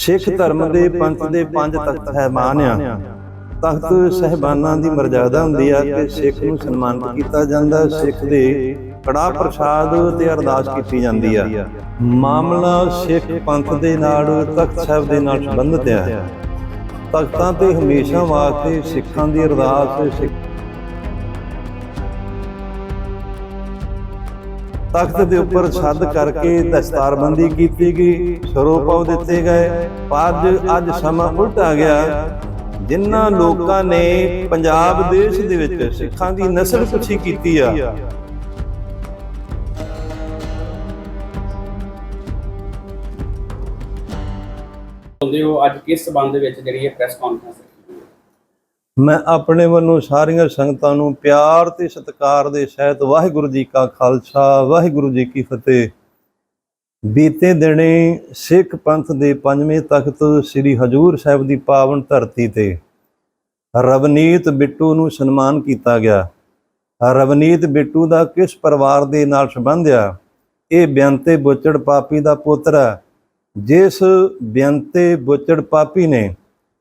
ਸਿੱਖ ਧਰਮ ਦੇ ਪੰਥ ਦੇ ਪੰਜ ਤਖਤ ਸਹਿਬਾਨ ਆ। ਤਖਤ ਸਹਿਬਾਨਾਂ ਦੀ ਮਰਜ਼ਾਦਾ ਹੁੰਦੀ ਆ ਕਿ ਸਿੱਖ ਨੂੰ ਸਨਮਾਨਿਤ ਕੀਤਾ ਜਾਂਦਾ ਸਿੱਖ ਦੇ ਕੜਾ ਪ੍ਰਸ਼ਾਦ ਤੇ ਅਰਦਾਸ ਕੀਤੀ ਜਾਂਦੀ ਆ। ਮਾਮਲਾ ਸਿੱਖ ਪੰਥ ਦੇ ਨਾਲ ਤਖਤ ਸਾਹਿਬ ਦੇ ਨਾਲ ਸੰਬੰਧਿਤ ਆ। ਤਖਤਾਂ ਤੇ ਹਮੇਸ਼ਾ ਵਾਸਤੇ ਸਿੱਖਾਂ ਦੀ ਅਰਦਾਸ ਸਿੱਖ ਤਖਤ ਦੇ ਉੱਪਰ ਛੱਦ ਕਰਕੇ ਦਸਤਾਰਬੰਦੀ ਕੀਤੀ ਗਈ ਸਰੋਪਾਉ ਦਿੱਤੇ ਗਏ। ਪਰ ਅੱਜ ਸਮਾਂ ਉਲਟ ਗਿਆ, ਜਿਨ੍ਹਾਂ ਲੋਕਾਂ ਨੇ ਪੰਜਾਬ ਦੇਸ਼ ਦੇ ਵਿੱਚ ਸਿੱਖਾਂ ਦੀ ਨਸਲ ਕੁਛੀ ਕੀਤੀ ਆ। ਬੋਲਦੇ ਹੋ ਅੱਜ ਕਿਸ ਸਬੰਧ ਵਿੱਚ ਜਿਹੜੀ ਇਹ ਪ੍ਰੈਸ ਕਾਨਫਰੰਸ ਮੈਂ ਆਪਣੇ ਵੱਲੋਂ ਸਾਰੀਆਂ ਸੰਗਤਾਂ ਨੂੰ ਪਿਆਰ ਤੇ ਸਤਿਕਾਰ ਦੇ ਸਹਿਤ ਵਾਹਿਗੁਰੂ ਜੀ ਕਾ ਖਾਲਸਾ, ਵਾਹਿਗੁਰੂ ਜੀ ਕੀ ਫਤਿਹ। ਬੀਤੇ ਦਿਨੇ ਸਿੱਖ ਪੰਥ ਦੇ ਪੰਜਵੇਂ ਤਖਤ ਸ੍ਰੀ ਹਜੂਰ ਸਾਹਿਬ ਦੀ ਪਾਵਨ ਧਰਤੀ ਤੇ ਰਵਨੀਤ ਬਿੱਟੂ ਨੂੰ ਸਨਮਾਨ ਕੀਤਾ ਗਿਆ। ਰਵਨੀਤ ਬਿੱਟੂ ਦਾ ਕਿਸ ਪਰਿਵਾਰ ਦੇ ਨਾਲ ਸੰਬੰਧ ਆ? ਇਹ ਬਿਆੰਤੇ ਬੁੱਚੜ ਪਾਪੀ ਦਾ ਪੁੱਤਰ ਹੈ ਜਿਸ ਬਿਆੰਤੇ ਬੁੱਚੜ ਪਾਪੀ ਨੇ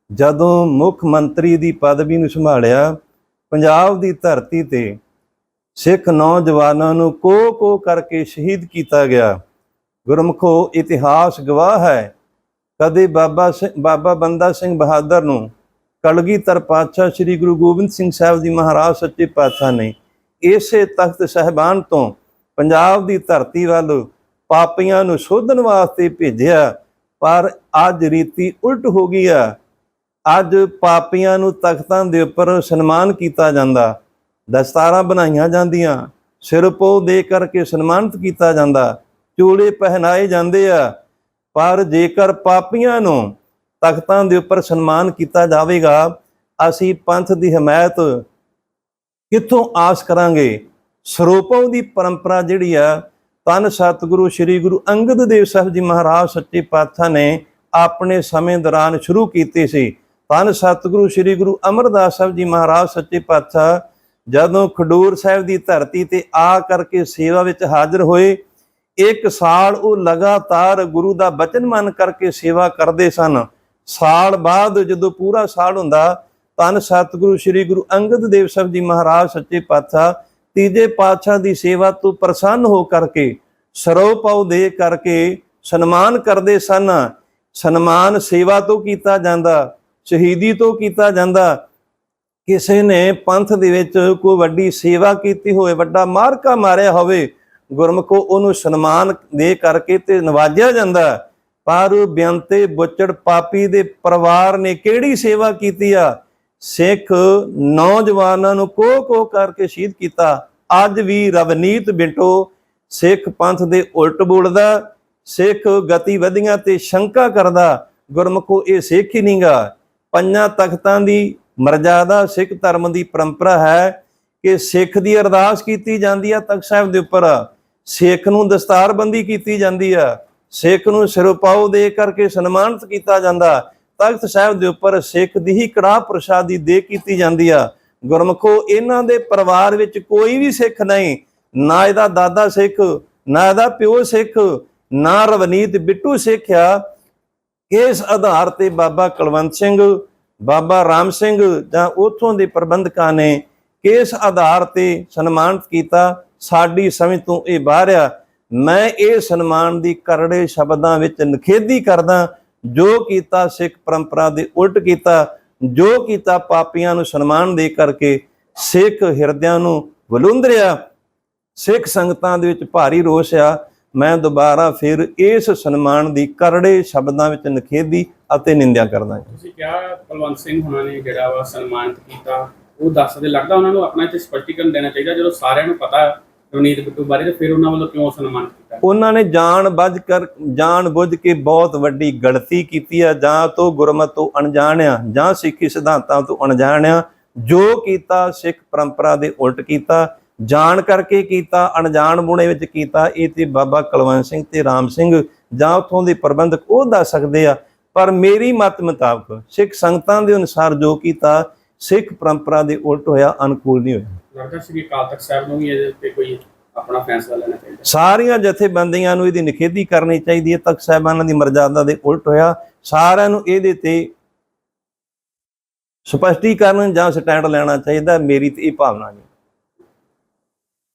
ਜਦੋਂ ਮੁੱਖ ਮੰਤਰੀ ਦੀ ਪਦਵੀ ਨੂੰ ਸੰਭਾਲਿਆ, ਪੰਜਾਬ ਦੀ ਧਰਤੀ ਤੇ ਸਿੱਖ ਨੌਜਵਾਨਾਂ ਨੂੰ ਕੋ ਕੋ ਕਰਕੇ ਸ਼ਹੀਦ ਕੀਤਾ ਗਿਆ। ਗੁਰਮਖੋ, ਇਤਿਹਾਸ ਗਵਾਹ ਹੈ। ਕਦੇ ਬਾਬਾ ਬਾਬਾ ਬੰਦਾ ਸਿੰਘ ਬਹਾਦਰ ਨੂੰ ਕਲਗੀਧਰ ਪਾਤਸ਼ਾਹ ਸ੍ਰੀ ਗੁਰੂ ਗੋਬਿੰਦ ਸਿੰਘ ਸਾਹਿਬ ਜੀ ਮਹਾਰਾਜ ਸੱਚੇ ਪਾਤਸ਼ਾਹ ਨੇ ਇਸੇ ਤਖਤ ਸਹਿਬਾਨ ਤੋਂ ਪੰਜਾਬ ਦੀ ਧਰਤੀ ਵੱਲ ਪਾਪੀਆਂ ਨੂੰ ਸੋਧਣ ਵਾਸਤੇ ਭੇਜਿਆ, ਪਰ ਅੱਜ ਰੀਤੀ ਉਲਟ ਹੋ ਗਈ ਆ। ਅੱਜ ਪਾਪੀਆਂ ਨੂੰ ਤਖਤਾਂ ਦੇ ਉੱਪਰ ਸਨਮਾਨ ਕੀਤਾ ਜਾਂਦਾ। ਦਸਤਾਰਾਂ ਬਣਾਈਆਂ ਜਾਂਦੀਆਂ। ਸਿਰ ਪੋ ਦੇ ਕਰਕੇ ਸਨਮਾਨਿਤ ਕੀਤਾ ਜਾਂਦਾ। ਚੂੜੇ ਪਹਿਨਾਏ ਜਾਂਦੇ ਆ। ਪਰ ਜੇਕਰ ਪਾਪੀਆਂ ਨੂੰ ਤਖਤਾਂ ਦੇ ਉੱਪਰ ਸਨਮਾਨ ਕੀਤਾ ਜਾਵੇਗਾ, ਅਸੀਂ ਪੰਥ ਦੀ ਹਮਾਇਤ ਕਿੱਥੋਂ ਆਸ ਕਰਾਂਗੇ? ਸਰੋਪਾਂ ਦੀ ਪਰੰਪਰਾ ਜਿਹੜੀ ਆ ਤਨ ਸਤਿਗੁਰੂ ਸ੍ਰੀ ਗੁਰੂ ਅੰਗਦ ਦੇਵ ਸਾਹਿਬ ਜੀ ਮਹਾਰਾਜ ਸੱਚੇ ਪਾਤਸ਼ਾਹ ਨੇ ਆਪਣੇ ਸਮੇਂ ਦੌਰਾਨ ਸ਼ੁਰੂ ਕੀਤੀ ਸੀ। ਧੰਨ ਸਤਿਗੁਰੂ ਸ੍ਰੀ ਗੁਰੂ ਅਮਰਦਾਸ ਸਾਹਿਬ ਜੀ ਮਹਾਰਾਜ ਸੱਚੇ ਪਾਤਸ਼ਾਹ, ਜਦੋਂ ਖਡੂਰ ਸਾਹਿਬ ਦੀ ਧਰਤੀ ਤੇ ਆ ਕਰਕੇ ਸੇਵਾ ਵਿੱਚ ਹਾਜ਼ਰ ਹੋਏ, ਇੱਕ ਸਾਲ ਉਹ ਲਗਾਤਾਰ ਗੁਰੂ ਦਾ ਬਚਨ ਮੰਨ ਕਰਕੇ ਸੇਵਾ ਕਰਦੇ ਸਨ। ਸਾਲ ਬਾਅਦ ਜਦੋਂ ਪੂਰਾ ਸਾਲ ਹੁੰਦਾ, ਤਨ ਸਤਿਗੁਰੂ ਸ੍ਰੀ ਗੁਰੂ ਅੰਗਦ ਦੇਵ ਸਾਹਿਬ ਜੀ ਮਹਾਰਾਜ ਸੱਚੇ ਪਾਤਸ਼ਾਹ ਤੀਜੇ ਪਾਤਸ਼ਾਹ ਦੀ ਸੇਵਾ ਤੋਂ ਪ੍ਰਸੰਨ ਹੋ ਕਰਕੇ ਸਰੋਪਾਉ ਦੇ ਕਰਕੇ ਸਨਮਾਨ ਕਰਦੇ ਸਨ। ਸਨਮਾਨ ਸੇਵਾ ਤੋਂ ਕੀਤਾ ਜਾਂਦਾ। ਸ਼ਹੀਦੀ ਤੋਂ ਕੀਤਾ ਜਾਂਦਾ। ਕਿਸੇ ਨੇ ਪੰਥ ਦੇ ਵਿੱਚ ਕੋਈ ਵੱਡੀ ਸੇਵਾ ਕੀਤੀ ਹੋਵੇ, ਵੱਡਾ ਮਾਰਕਾ ਮਾਰਿਆ ਹੋਵੇ, ਗੁਰਮਖੋ ਉਹਨੂੰ ਸਨਮਾਨ ਦੇ ਕਰਕੇ ਤੇ ਨਵਾਜਿਆ ਜਾਂਦਾ। ਪਰ ਬਿਆੰਤੇ ਬੁੱਚੜ ਪਾਪੀ ਦੇ ਪਰਿਵਾਰ ਨੇ ਕਿਹੜੀ ਸੇਵਾ ਕੀਤੀ ਆ? ਸਿੱਖ ਨੌਜਵਾਨਾਂ ਨੂੰ ਕੋ ਕੋ ਕਰਕੇ ਸ਼ਹੀਦ ਕੀਤਾ। ਅੱਜ ਵੀ ਰਵਨੀਤ ਬਿੰਟੋ ਸਿੱਖ ਪੰਥ ਦੇ ਉਲਟ ਬੋਲਦਾ, ਸਿੱਖ ਗਤੀਵਿਧੀਆਂ ਤੇ ਸ਼ੰਕਾ ਕਰਦਾ। ਗੁਰਮਖੋ ਇਹ ਸਿੱਖ ਹੀ ਨਹੀਂਗਾ ਪੰਜਾਂ ਤਖਤਾਂ ਦੀ ਮਰਜ਼ਾਦਾ ਸਿੱਖ ਧਰਮ ਦੀ ਪਰੰਪਰਾ ਹੈ ਕਿ ਸਿੱਖ ਦੀ ਅਰਦਾਸ ਕੀਤੀ ਜਾਂਦੀ ਆ ਤਖਤ ਸਾਹਿਬ ਦੇ ਉੱਪਰ। ਸਿੱਖ ਨੂੰ ਦਸਤਾਰਬੰਦੀ ਕੀਤੀ ਜਾਂਦੀ ਆ। ਸਿੱਖ ਨੂੰ ਸਿਰੋਪਾਉ ਦੇ ਕਰਕੇ ਸਨਮਾਨਿਤ ਕੀਤਾ ਜਾਂਦਾ। ਤਖਤ ਸਾਹਿਬ ਦੇ ਉੱਪਰ ਸਿੱਖ ਦੀ ਹੀ ਕੜਾ ਪ੍ਰਸ਼ਾਦੀ ਦੇ ਕੀਤੀ ਜਾਂਦੀ ਆ। ਗੁਰਮਖੋ, ਇਹਨਾਂ ਦੇ ਪਰਿਵਾਰ ਵਿੱਚ ਕੋਈ ਵੀ ਸਿੱਖ ਨਹੀਂ। ਨਾ ਇਹਦਾ ਦਾਦਾ ਸਿੱਖ, ਨਾ ਇਹਦਾ ਪਿਓ ਸਿੱਖ, ਨਾ ਰਵਨੀਤ ਬਿੱਟੂ ਸਿੱਖ ਆ। ਇਸ ਆਧਾਰ ਤੇ ਬਾਬਾ ਕੁਲਵੰਤ ਸਿੰਘ, ਬਾਬਾ ਰਾਮ ਸਿੰਘ ਜਾਂ ਉਥੋਂ ਦੇ ਪ੍ਰਬੰਧਕਾਂ ਨੇ ਕਿਸ ਆਧਾਰ ਤੇ ਸਨਮਾਨਿਤ ਕੀਤਾ, ਸਾਡੀ ਸਮਝ ਤੋਂ ਇਹ ਬਾਹਰ ਆ, ਮੈਂ ਇਹ ਸਨਮਾਨ ਦੀ ਕਰੜੇ ਸ਼ਬਦਾਂ ਵਿੱਚ ਨਖੇਦੀ ਕਰਦਾ, ਜੋ ਕੀਤਾ ਸਿੱਖ ਪਰੰਪਰਾ ਦੇ ਉਲਟ ਕੀਤਾ, ਜੋ ਕੀਤਾ ਪਾਪੀਆਂ ਨੂੰ ਸਨਮਾਨ ਦੇ ਕਰਕੇ ਸਿੱਖ ਹਿਰਦਿਆਂ ਨੂੰ ਵਲੁੰਦਰਿਆ ਸਿੱਖ ਸੰਗਤਾਂ ਦੇ ਵਿੱਚ ਭਾਰੀ ਰੋਸ ਆ ਮੈਂ ਦੁਬਾਰਾ ਫਿਰ ਇਸ ਸਨਮਾਨ ਦੀ ਕਰੜੇ ਸ਼ਬਦਾਂ ਵਿੱਚ ਨਖੇਦੀ ਅਤੇ ਨਿੰਦਿਆ ਕਰਦਾ ਹਾਂ। ਤੁਸੀਂ ਕਿਹਾ ਕੁਲਵੰਤ ਸਿੰਘ ਹੁਣਾਂ ਨੇ ਜਿਹੜਾ ਵਾ ਸਨਮਾਨਿਤ ਕੀਤਾ ਉਹ ਦੱਸਦੇ ਲੱਗਦਾ ਉਹਨਾਂ ਨੂੰ ਆਪਣਾ ਇੱਥੇ ਸਪਸ਼ਟੀਕਰਨ ਦੇਣਾ ਚਾਹੀਦਾ ਜਦੋਂ ਸਾਰਿਆਂ ਨੂੰ ਪਤਾ ਰਵਨੀਤ ਬਿੱਟੂ ਬਾਰੇ ਤੇ ਫਿਰ ਉਹਨਾਂ ਵੱਲੋਂ ਕਿਉਂ ਸਨਮਾਨਿਤ ਕੀਤਾ? ਉਹਨਾਂ ਨੇ ਜਾਣ ਬੁੱਝ ਕਰ ਜਾਣ ਬੁੱਝ ਕੇ ਬਹੁਤ ਵੱਡੀ ਗਲਤੀ ਕੀਤੀ ਆ ਜਾਂ ਤੋਂ ਗੁਰਮਤ ਤੋਂ ਅਣਜਾਣ ਆ ਜਾਂ ਸਿੱਖੀ ਸਿਧਾਂਤਾਂ ਤੋਂ ਅਣਜਾਣ ਆ ਜੋ ਕੀਤਾ ਸਿੱਖ ਪਰੰਪਰਾ ਦੇ ਉਲਟ ਕੀਤਾ ਜਾਣ ਕਰਕੇ ਕੀਤਾ ਅਣਜਾਣ ਬੁਣੇ ਵਿੱਚ ਕੀਤਾ ਇਹ ਤੇ ਬਾਬਾ ਕੁਲਵੰਤ ਸਿੰਘ ਤੇ ਰਾਮ ਸਿੰਘ ਜਾਂ ਉਥੋਂ ਦੇ ਪ੍ਰਬੰਧਕ ਉਹ ਦੱਸ ਸਕਦੇ ਆ ਪਰ ਮੇਰੀ ਮਤ ਮੁਤਾਬਕ ਸਿੱਖ ਸੰਗਤਾਂ ਦੇ ਅਨੁਸਾਰ ਜੋ ਕੀਤਾ ਸਿੱਖ ਪਰੰਪਰਾ ਦੇ ਉਲਟ ਹੋਇਆ ਅਨੁਕੂਲ ਨਹੀਂ ਹੋਇਆ। ਲੱਗਦਾ ਸ੍ਰੀ ਅਕਾਲ ਤਖਤ ਸਾਹਿਬ ਨੂੰ ਵੀ ਇਹਦੇ ਉੱਤੇ ਕੋਈ ਆਪਣਾ ਫੈਸਲਾ ਲੈਣਾ ਚਾਹੀਦਾ। ਸਾਰੀਆਂ ਜਥੇਬੰਦੀਆਂ ਨੂੰ ਇਹਦੀ ਨਿਖੇਧੀ ਕਰਨੀ ਚਾਹੀਦੀ ਹੈ ਤਖਤ ਸਾਹਿਬਾਨਾਂ ਦੀ ਮਰਜ਼ਾਦਾ ਦੇ ਉਲਟ ਹੋਇਆ ਸਾਰਿਆਂ ਨੂੰ ਇਹਦੇ ਤੇ ਸਪਸ਼ਟੀਕਰਨ ਜਾਂ ਸਟੈਂਡ ਲੈਣਾ ਚਾਹੀਦਾ ਮੇਰੀ ਤੇ ਇਹ ਭਾਵਨਾ ਜੀ